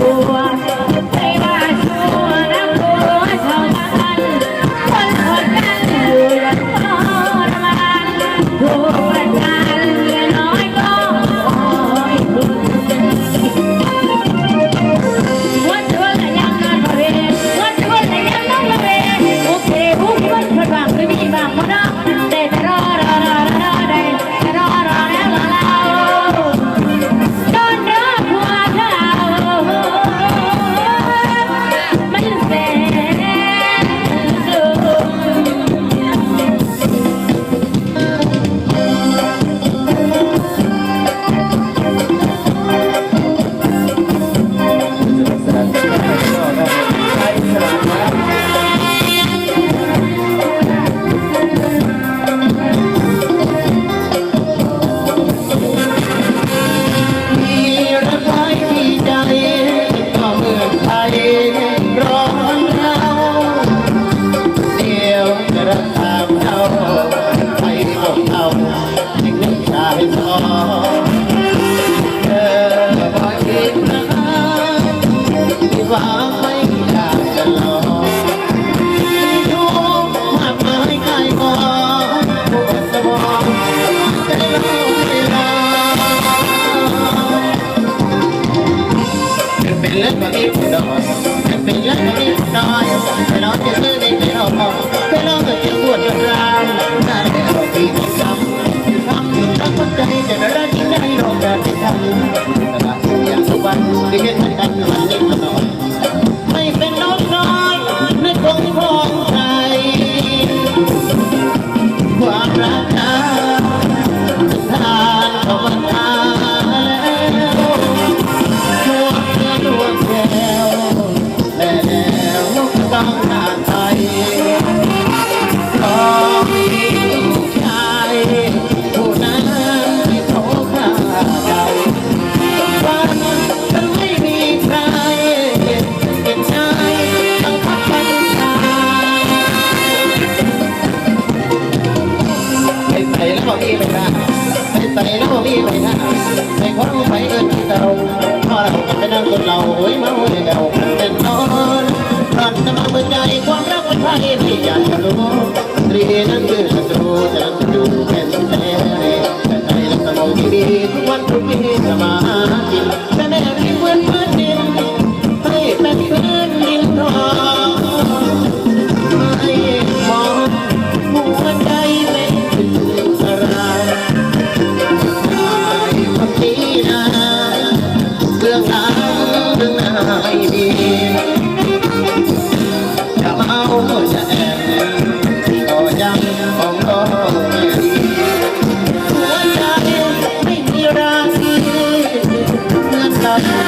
Oh. น้องมีไปนะในความไปเอินตรงพอเราเป็นนักงคนเราโอ้ยเมาเลยเราเป็นนอนรันจะมาเมื่อใจความรักมันไปไม่อยากจะรู้ตรีนั้นคือศัตรูจะอยู่เป็นแต่แต่ใจและสมองที่ดีทุกวันทุกวีสมาธิ Thank you.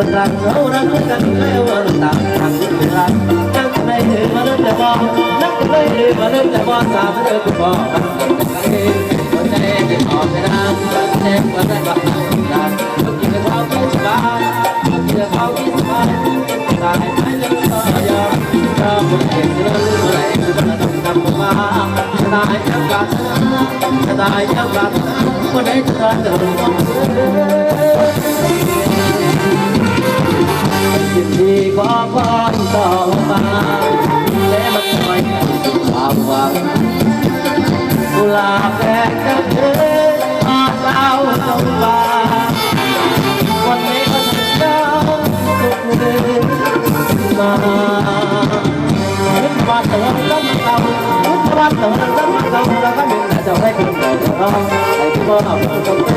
มันรักเรารักกันแล้วต่างทางที่รักนั่งในเธอมาเริ่มแต่ว่านักงในเธอมาเริ่มแต่ว่าสามเดือนก็พอมันเป็กัเองหัวใจจะตอบไม่ได้แจ้งว่าได้บ้างรักต้องกินข้าวกินสบายต้องกินข้าวกินสบายตายไปแล้วก็ยอมยอมหมดเงินเเมื่อไหร่จะต้อกมาตายแล้วกับตาแล้วกลับวันไหนจะตายจะต้อง ยินดีกว่าความต่อมาและมันทำไมความหวังกุหลาบแดงกัเธอ Thank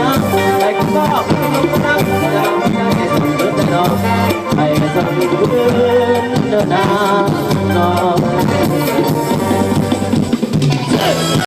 you.